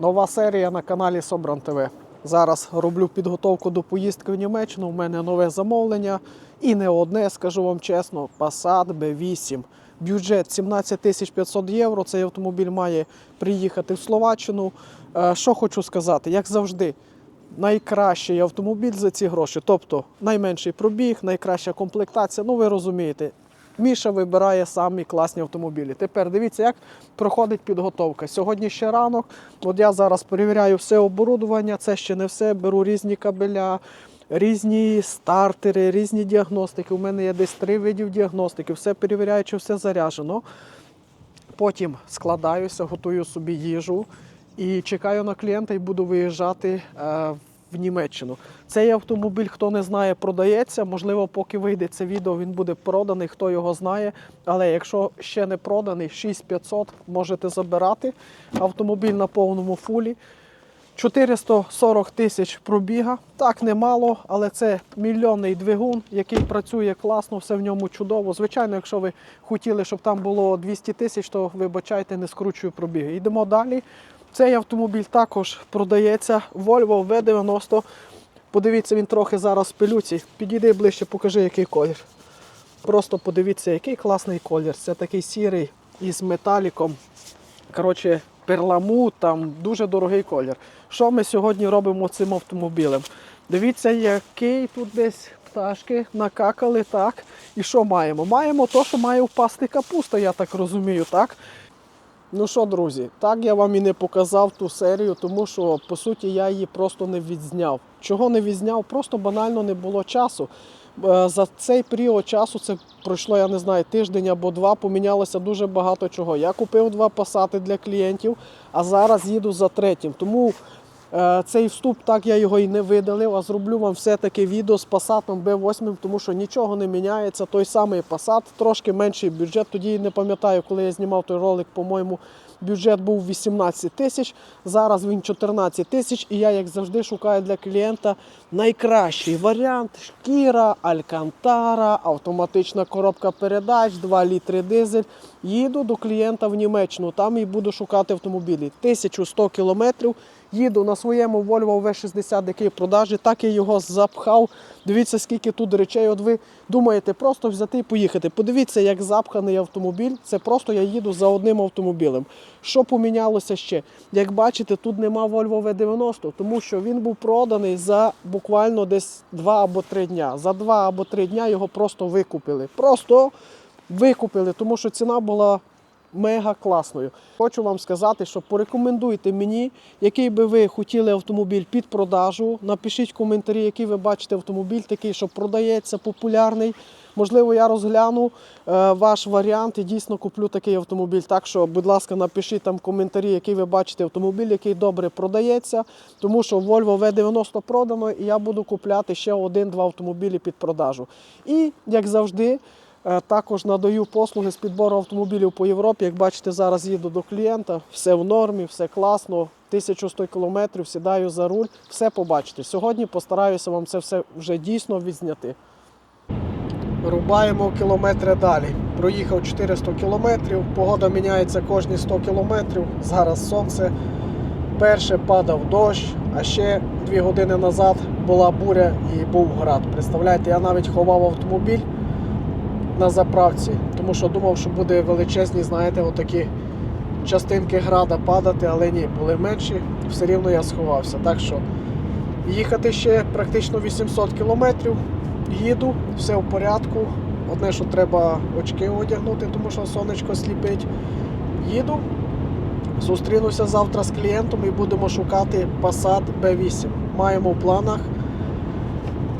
Нова серія на каналі Собран ТВ. Зараз роблю підготовку до поїздки в Німеччину. У мене нове замовлення. І не одне, скажу вам чесно, Passat B8. Бюджет 17 тисяч 500 євро. Цей автомобіль має приїхати в Словаччину. Е, Що хочу сказати, як завжди, найкращий автомобіль за ці гроші. Тобто найменший пробіг, найкраща комплектація. Ну ви розумієте, Міша вибирає самі класні автомобілі. Тепер дивіться, як проходить підготовка. Сьогодні ще ранок. От я зараз перевіряю все оборудування, це ще не все. Беру різні кабеля, різні стартери, різні діагностики. У мене є десь три видів діагностики. Все перевіряю, чи все заряджено. Потім складаюся, готую собі їжу і чекаю на клієнта і буду виїжджати е, в Німеччину. Цей автомобіль, хто не знає, продається. Можливо, поки вийде це відео, він буде проданий, хто його знає. Але якщо ще не проданий, 6500 можете забирати. Автомобіль на повному фулі. 440 тисяч пробіга. Так, немало, але це мільйонний двигун, який працює класно, все в ньому чудово. Звичайно, якщо ви хотіли, щоб там було 200 тисяч, то вибачайте, не скручую пробіги. Йдемо далі. Цей автомобіль також продається. Volvo V90. Подивіться, він трохи зараз в пилюці. Підійди ближче, покажи, який колір. Просто подивіться, який класний колір. Це такий сірий із металіком. Коротше, перламут, там дуже дорогий колір. Що ми сьогодні робимо цим автомобілем? Дивіться, який тут десь пташки накакали, так. І що маємо? Маємо то, що має впасти капуста, я так розумію, так? Ну що, друзі, так я вам і не показав ту серію, тому що по суті я її просто не відзняв. Чого не відзняв? Просто банально не було часу. Е, За цей період часу, це пройшло, я не знаю, тиждень або два, помінялося дуже багато чого. Я купив два пасати для клієнтів, а зараз їду за третім. Тому цей вступ, так я його і не видалив, а зроблю вам все-таки відео з Passat B8, тому що нічого не міняється. Той самий Passat, трошки менший бюджет. Тоді не пам'ятаю, коли я знімав той ролик, по-моєму, бюджет був 18 тисяч, зараз він 14 тисяч, і я, як завжди, шукаю для клієнта найкращий варіант: шкіра, алькантара, автоматична коробка передач, 2 літри дизель. Їду до клієнта в Німеччину, там і буду шукати автомобілі. 1100 кілометрів. Їду на своєму Volvo V60, який в продажі, так я його запхав. Дивіться, скільки тут речей. От ви думаєте, просто взяти і поїхати. Подивіться, як запханий автомобіль. Це просто я їду за одним автомобілем. Що помінялося ще? Як бачите, тут нема Volvo V90, тому що він був проданий за буквально десь 2 або 3 дня. За 2 або 3 дня його просто викупили. Просто викупили, тому що ціна була мега класною. Хочу вам сказати, що порекомендуйте мені, який би ви хотіли автомобіль під продажу. Напишіть коментарі, який ви бачите автомобіль, такий, що продається, популярний. Можливо, я розгляну е, ваш варіант і дійсно куплю такий автомобіль. Так що, будь ласка, напишіть там коментарі, який ви бачите автомобіль, який добре продається. Тому що Volvo V90 продано, і я буду купляти ще один-два автомобілі під продажу. І як завжди. Е, Також надаю послуги з підбору автомобілів по Європі. Як бачите, зараз їду до клієнта, все в нормі, все класно. 1100 кілометрів, сідаю за руль, все побачите. Сьогодні постараюся вам це все вже дійсно відзняти. Рубаємо кілометри далі. Проїхав 400 кілометрів, погода міняється кожні 100 кілометрів. Зараз сонце. Перше падав дощ, а ще дві години назад була буря і був град. Представляєте, я навіть ховав автомобіль на заправці, тому що думав, що буде величезні, знаєте, отакі частинки града падати, але ні, були менші, все рівно я сховався. Так що їхати ще практично 800 кілометрів. Їду, все в порядку. Одне, що треба очки одягнути, тому що сонечко сліпить. Їду. Зустрінуся завтра з клієнтом і будемо шукати Passat B8. Маємо в планах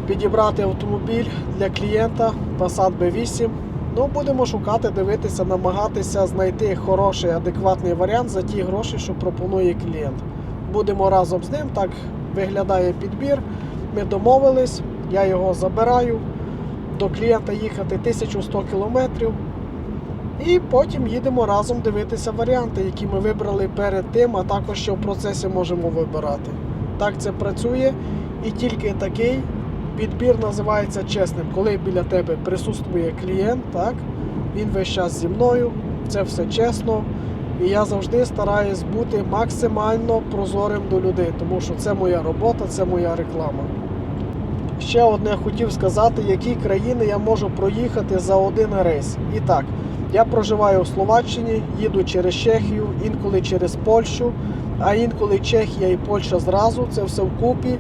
підібрати автомобіль для клієнта Passat B8. Ну, будемо шукати, дивитися, намагатися знайти хороший, адекватний варіант за ті гроші, що пропонує клієнт. Будемо разом з ним, так виглядає підбір. Ми домовились, я його забираю. До клієнта їхати 1100 кілометрів. І потім їдемо разом дивитися варіанти, які ми вибрали перед тим, а також ще в процесі можемо вибирати. Так це працює. І тільки такий підбір називається чесним. Коли біля тебе присутствує клієнт, так, він весь час зі мною, це все чесно. І я завжди стараюсь бути максимально прозорим до людей, тому що це моя робота, це моя реклама. Ще одне хотів сказати, які країни я можу проїхати за один рейс. І так, я проживаю в Словаччині, їду через Чехію, інколи через Польщу, а інколи Чехія і Польща зразу, це все вкупі.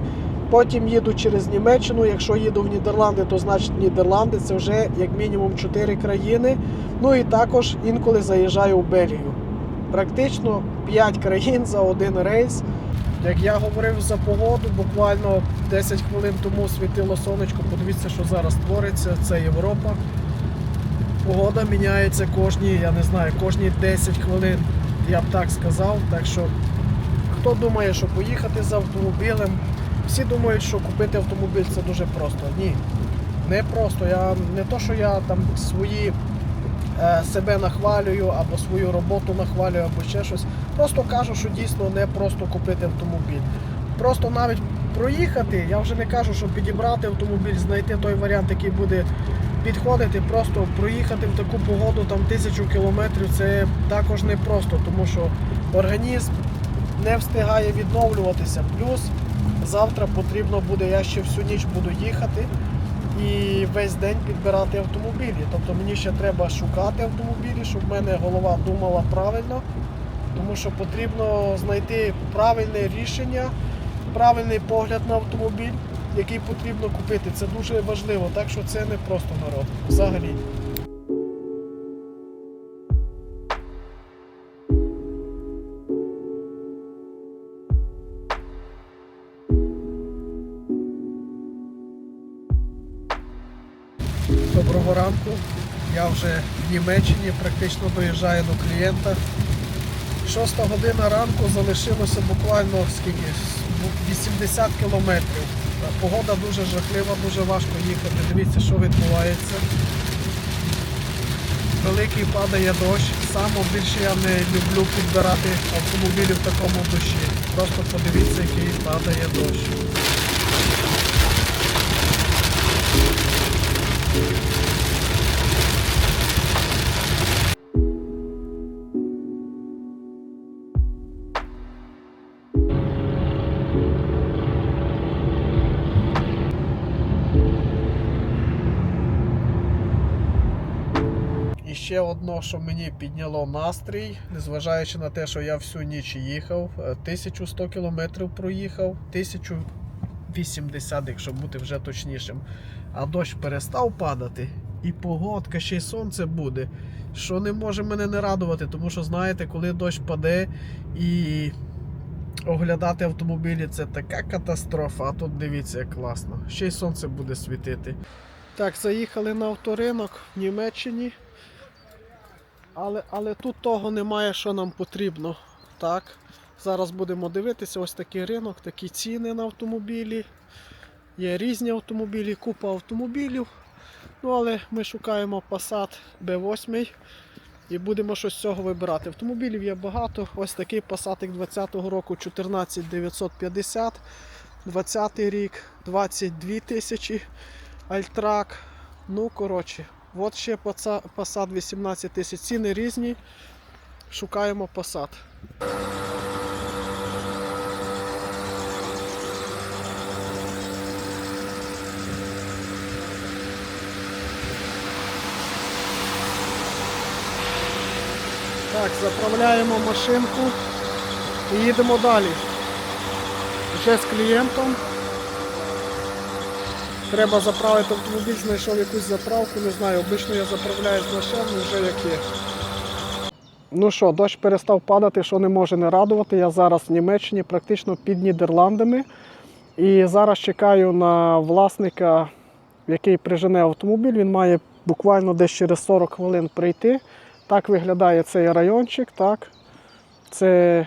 Потім їду через Німеччину. Якщо їду в Нідерланди, то значить Нідерланди це вже як мінімум 4 країни. Ну і також інколи заїжджаю в Бельгію. Практично 5 країн за один рейс. Як я говорив за погоду, буквально 10 хвилин тому світило сонечко. Подивіться, що зараз твориться. Це Європа. Погода міняється кожні, я не знаю, кожні 10 хвилин, я б так сказав. Так що, хто думає, що поїхати з автомобілем, всі думають, що купити автомобіль це дуже просто. Ні, не просто. Я не то, що я там свої е, себе нахвалюю або свою роботу нахвалюю, або ще щось. Просто кажу, що дійсно не просто купити автомобіль. Просто навіть проїхати, я вже не кажу, що підібрати автомобіль, знайти той варіант, який буде підходити, просто проїхати в таку погоду там тисячу кілометрів, це також не просто, тому що організм не встигає відновлюватися. Плюс завтра потрібно буде, я ще всю ніч буду їхати і весь день підбирати автомобілі. Тобто мені ще треба шукати автомобілі, щоб в мене голова думала правильно, тому що потрібно знайти правильне рішення, правильний погляд на автомобіль, який потрібно купити. Це дуже важливо, так що це не просто народ. Взагалі. Вже в Німеччині практично доїжджаю до клієнта. Шоста година ранку залишилося буквально скільки? 80 кілометрів. Погода дуже жахлива, дуже важко їхати. Дивіться, що відбувається. Великий падає дощ. Саме більше я не люблю підбирати автомобілі в такому дощі. Просто подивіться, який падає дощ. Ще одно, що мені підняло настрій, незважаючи на те, що я всю ніч їхав, е, 1100 кілометрів проїхав, 1080, якщо бути вже точнішим. А дощ перестав падати, і погодка, ще й сонце буде. Що не може мене не радувати, тому що знаєте, коли дощ паде і оглядати автомобілі це така катастрофа. А тут дивіться, як класно. Ще й сонце буде світити. Так, заїхали на авторинок в Німеччині. Але, але тут того немає, що нам потрібно. Так. Зараз будемо дивитися, ось такий ринок, такі ціни на автомобілі. Є різні автомобілі, купа автомобілів. Ну, але ми шукаємо Passat B8 і будемо щось з цього вибирати. Автомобілів є багато. Ось такий Passat 20-го року 14950, 20 рік, 22 тисячі Альтрак. Ну, коротше, от ще Passat 18 тисяч. Ціни різні. Шукаємо Passat. Так, заправляємо машинку і їдемо далі. Вже з клієнтом. Треба заправити автомобіль, знайшов якусь заправку, не знаю, обично я заправляю з машин, вже як є. Ну що, дощ перестав падати, що не може не радувати. Я зараз в Німеччині, практично під Нідерландами. І зараз чекаю на власника, який прижене автомобіль. Він має буквально десь через 40 хвилин прийти. Так виглядає цей райончик. Так. Це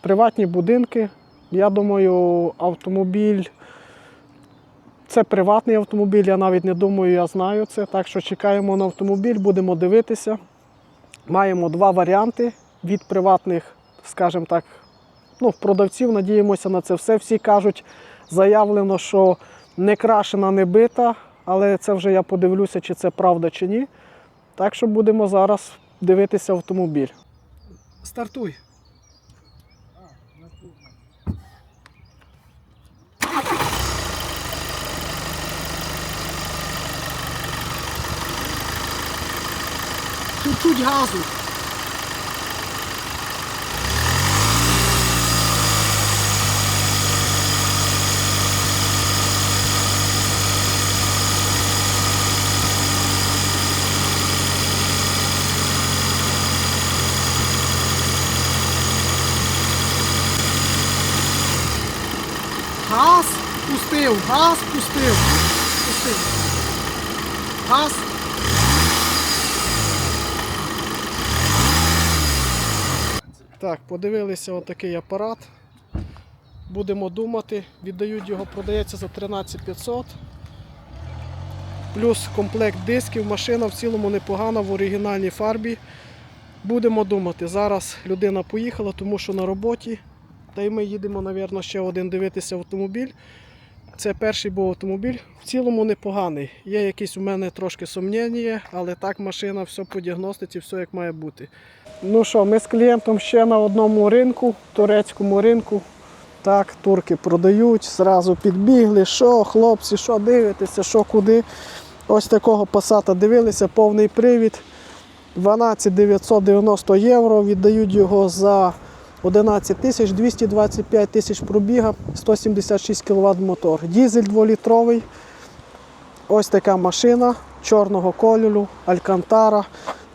приватні будинки. Я думаю, автомобіль. Це приватний автомобіль, я навіть не думаю, я знаю це. Так що чекаємо на автомобіль, будемо дивитися. Маємо два варіанти від приватних, скажімо так, ну, продавців. Надіємося на це все. Всі кажуть, заявлено, що не крашена, не бита, але це вже я подивлюся, чи це правда чи ні. Так що будемо зараз дивитися автомобіль. Стартуй. Чуть-чуть газу. Газ пустив, газ пустив. Пустив. Газ. Так, подивилися отакий апарат. Будемо думати, віддають його, продається за 13500. Плюс комплект дисків, машина в цілому непогана в оригінальній фарбі. Будемо думати. Зараз людина поїхала, тому що на роботі. Та й ми їдемо, мабуть, ще один дивитися автомобіль. Це перший був автомобіль. В цілому непоганий. Є якісь у мене трошки сумніння, але так машина, все по діагностиці, все як має бути. Ну що, ми з клієнтом ще на одному ринку, турецькому ринку. Так, турки продають, зразу підбігли, що, хлопці, що дивитеся, що куди. Ось такого пасата дивилися, повний привід. 12 990 євро. Віддають його за 11 тисяч 225 тисяч пробіга, 176 кВт мотор. Дізель 2-літровий. Ось така машина чорного кольору, Алькантара,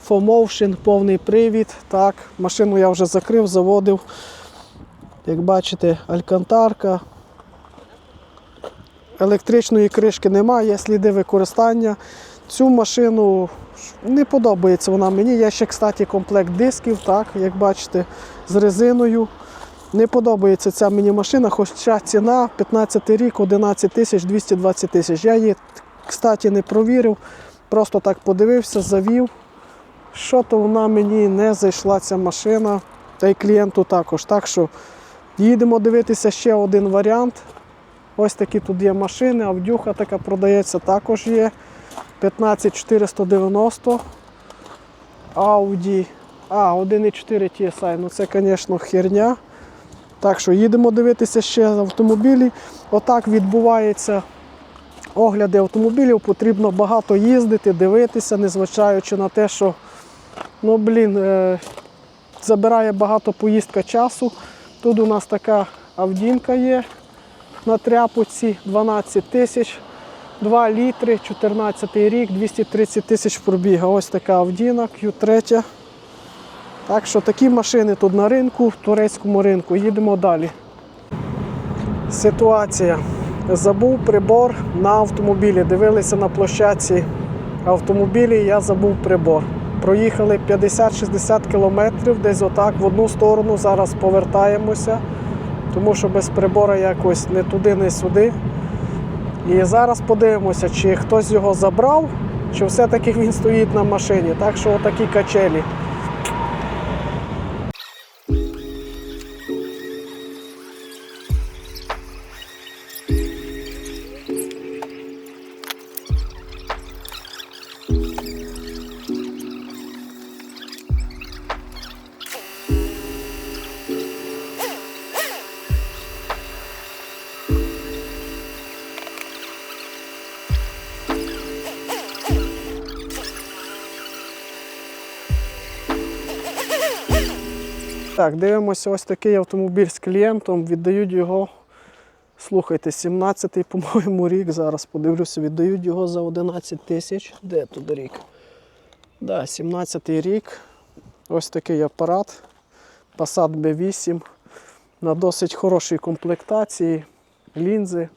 Fomotion, повний привід. Так, машину я вже закрив, заводив. Як бачите, Алькантарка. Електричної кришки немає, є сліди використання. Цю машину не подобається вона мені. Є ще, кстати, комплект дисків, так, як бачите, з резиною. Не подобається ця мені машина, хоча ціна 15 рік, 11 тисяч 220 тисяч. Я її, кстати, не провірив, просто так подивився, завів. Що то вона мені не зайшла ця машина, та й клієнту також. Так що їдемо дивитися ще один варіант. Ось такі тут є машини, авдюха така продається, також є. 15490 Audi. А, 1,4 TSI. Ну це, звісно, херня. Так що їдемо дивитися ще автомобілі. Отак відбуваються огляди автомобілів. Потрібно багато їздити, дивитися, незважаючи на те, що ну, блін, е, забирає багато поїздка часу. Тут у нас така авдінка є на тряпоці 12 тисяч. 2 літри, 14 рік, 230 тисяч пробіга. Ось така Авдіна, Q3. Так що такі машини тут на ринку, в турецькому ринку. Їдемо далі. Ситуація. Забув прибор на автомобілі. Дивилися на площадці автомобілі, я забув прибор. Проїхали 50-60 кілометрів, десь отак в одну сторону. Зараз повертаємося, тому що без прибора якось не туди, не сюди. І зараз подивимося, чи хтось його забрав, чи все-таки він стоїть на машині. Так що отакі качелі. Так, дивимося ось такий автомобіль з клієнтом. Віддають його, слухайте, 17-й, по-моєму, рік. Зараз подивлюся, віддають його за 11 тисяч. Де тут рік? Да, 17-й рік. Ось такий апарат. Passat B8 на досить хорошій комплектації. Лінзи,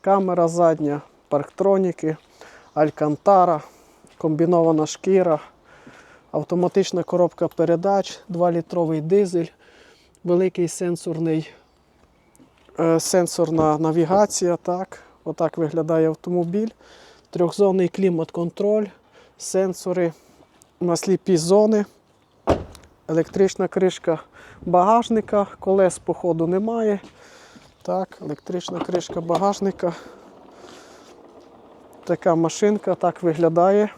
камера задня, парктроніки, алькантара, комбінована шкіра. Автоматична коробка передач, 2-літровий дизель, великий сенсорний, е, сенсорна навігація. Так. Отак виглядає автомобіль. Трьохзонний клімат-контроль, сенсори на сліпі зони, електрична кришка багажника, колес походу немає. Так, електрична кришка багажника. Така машинка так виглядає.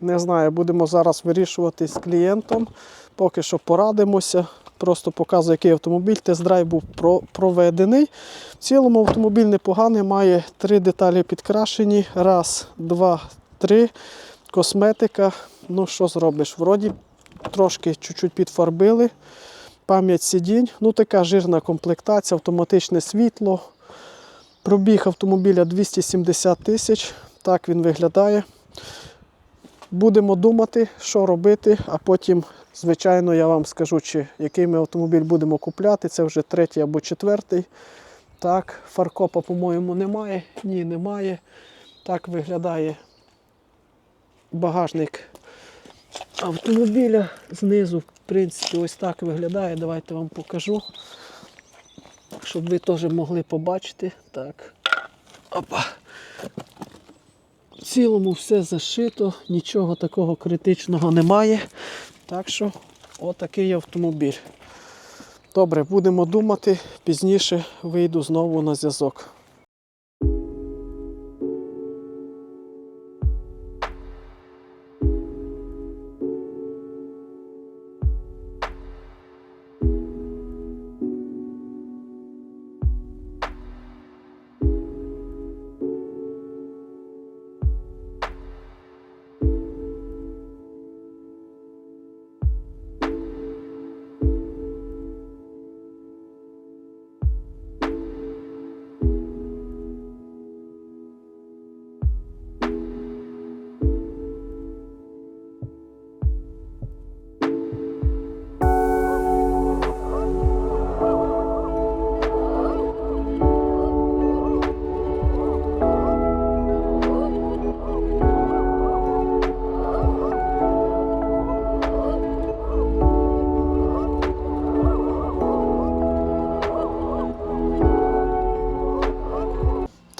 Не знаю, будемо зараз вирішувати з клієнтом. Поки що порадимося. Просто показую, який автомобіль. Тест-драйв був про- проведений. В цілому автомобіль непоганий, має три деталі підкрашені. Раз, два, три. Косметика. Ну, що зробиш? Вроді трошки чуть-чуть підфарбили. Пам'ять сидінь. Ну, така жирна комплектація, автоматичне світло. Пробіг автомобіля 270 тисяч. Так він виглядає. Будемо думати, що робити, а потім, звичайно, я вам скажу, чи який ми автомобіль будемо купляти. Це вже третій або четвертий. Так, фаркопа, по-моєму, немає. Ні, немає. Так виглядає багажник автомобіля. Знизу, в принципі, ось так виглядає. Давайте вам покажу, щоб ви теж могли побачити. Так. Опа. В цілому все зашито, нічого такого критичного немає. Так що отакий автомобіль. Добре, будемо думати, пізніше вийду знову на зв'язок.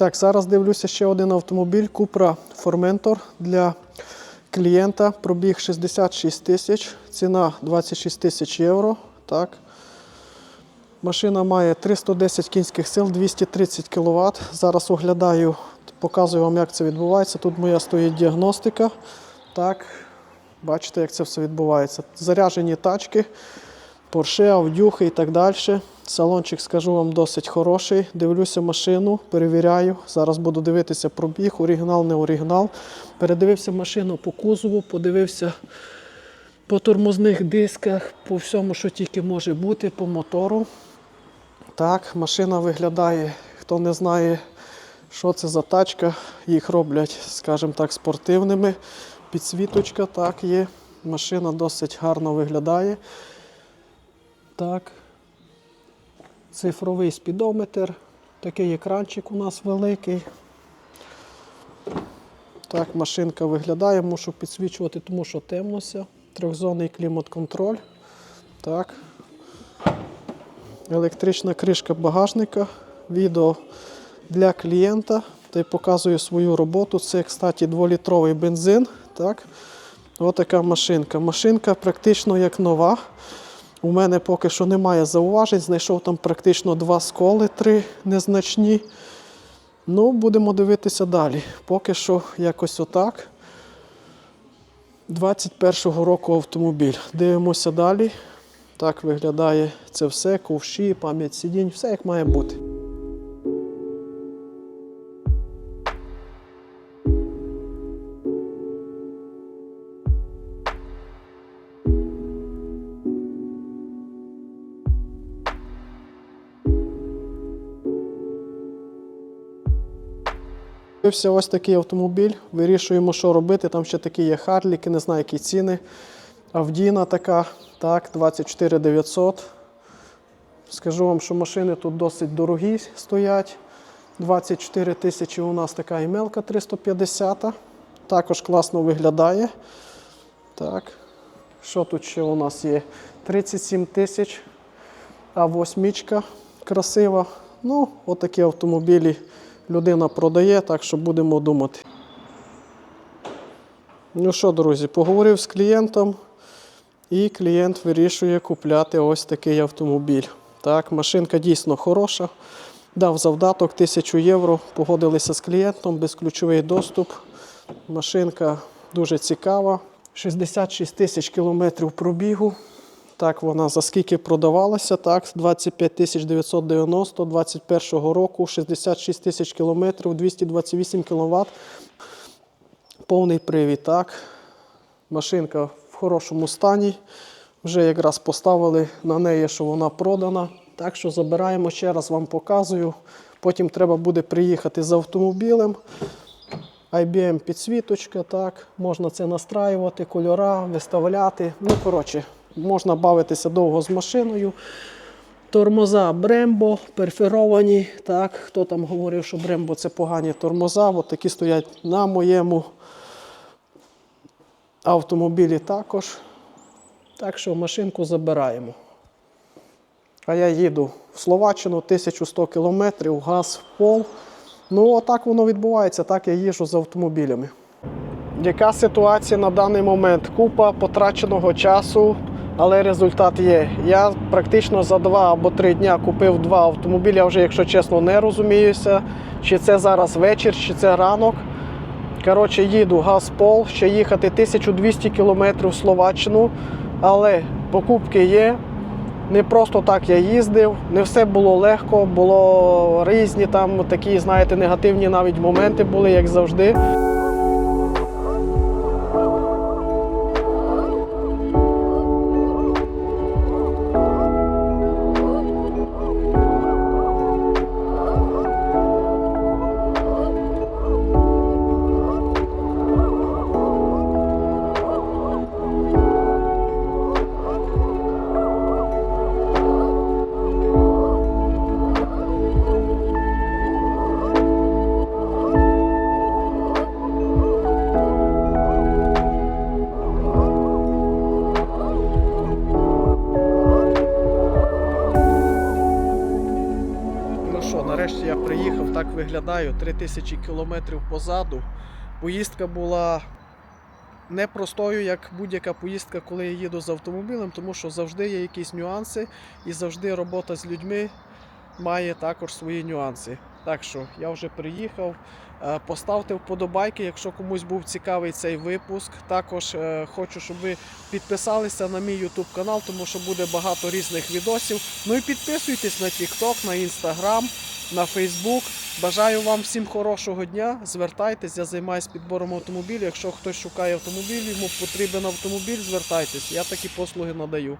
Так, зараз дивлюся ще один автомобіль Cupra Formentor для клієнта. Пробіг 66 тисяч, ціна 26 тисяч євро. Так. Машина має 310 кінських сил, 230 кВт. Зараз оглядаю, показую вам, як це відбувається. Тут моя стоїть діагностика. Так, бачите, як це все відбувається. Заряджені тачки, Porsche, Авдюхи і так далі. Салончик, скажу вам, досить хороший. Дивлюся машину, перевіряю. Зараз буду дивитися пробіг, оригінал, не оригінал. Передивився машину по кузову, подивився по тормозних дисках, по всьому, що тільки може бути, по мотору. Так, машина виглядає, хто не знає, що це за тачка, їх роблять, скажімо так, спортивними. Підсвіточка так є. Машина досить гарно виглядає. Так. Цифровий спідометр. Такий екранчик у нас великий. Так, машинка виглядає, мушу підсвічувати, тому що темнося. Трьохзонний клімат-контроль. Так. Електрична кришка багажника. Відео для клієнта. Та й показую свою роботу. Це, кстати, 2-літровий бензин. Так. Ось така машинка. Машинка практично як нова. У мене поки що немає зауважень. Знайшов там практично два сколи, три незначні. Ну, будемо дивитися далі. Поки що якось отак. 21-го року автомобіль. Дивимося далі. Так виглядає це все, ковші, пам'ять сидінь, все як має бути. Купився ось такий автомобіль. Вирішуємо, що робити. Там ще такі є Харліки, не знаю, які ціни. Авдіна така, так, 24 900. Скажу вам, що машини тут досить дорогі стоять. 24 тисячі у нас така імелка 350. Також класно виглядає. Так. Що тут ще у нас є? 37 тисяч. А восьмічка красива. Ну, отакі автомобілі людина продає, так що будемо думати. Ну що, друзі, поговорив з клієнтом, і клієнт вирішує купляти ось такий автомобіль. Так, машинка дійсно хороша. Дав завдаток 1000 євро. Погодилися з клієнтом, безключовий доступ. Машинка дуже цікава. 66 тисяч кілометрів пробігу. Так, вона за скільки продавалася? Так, 25 990, 21 року, 66 тисяч кілометрів, 228 кВт. Повний привід, так. Машинка в хорошому стані. Вже якраз поставили на неї, що вона продана. Так що забираємо, ще раз вам показую. Потім треба буде приїхати з автомобілем. IBM підсвіточка, так, можна це настраювати, кольора, виставляти. Ну, коротше, можна бавитися довго з машиною. Тормоза Брембо перферовані. Так, хто там говорив, що Брембо це погані тормоза, от такі стоять на моєму автомобілі також. Так що машинку забираємо. А я їду в Словаччину 1100 кілометрів, газ в пол. Ну, отак воно відбувається, так я їжджу з автомобілями. Яка ситуація на даний момент? Купа потраченого часу, але результат є. Я практично за два або три дня купив два автомобілі. Я вже, якщо чесно, не розуміюся, чи це зараз вечір, чи це ранок. Коротше, їду Газпол, ще їхати 1200 кілометрів в Словаччину, але покупки є. Не просто так я їздив, не все було легко, було різні там такі, знаєте, негативні навіть моменти були, як завжди. Нарешті я приїхав, так виглядаю, 3000 кілометрів позаду. Поїздка була непростою, як будь-яка поїздка, коли я їду з автомобілем, тому що завжди є якісь нюанси і завжди робота з людьми має також свої нюанси. Так що я вже приїхав. Е, Поставте вподобайки, якщо комусь був цікавий цей випуск. Також е, хочу, щоб ви підписалися на мій YouTube канал, тому що буде багато різних відосів. Ну і підписуйтесь на TikTok, на Instagram, на Facebook. Бажаю вам всім хорошого дня. Звертайтесь, я займаюся підбором автомобілів. Якщо хтось шукає автомобіль, йому потрібен автомобіль, звертайтесь. Я такі послуги надаю.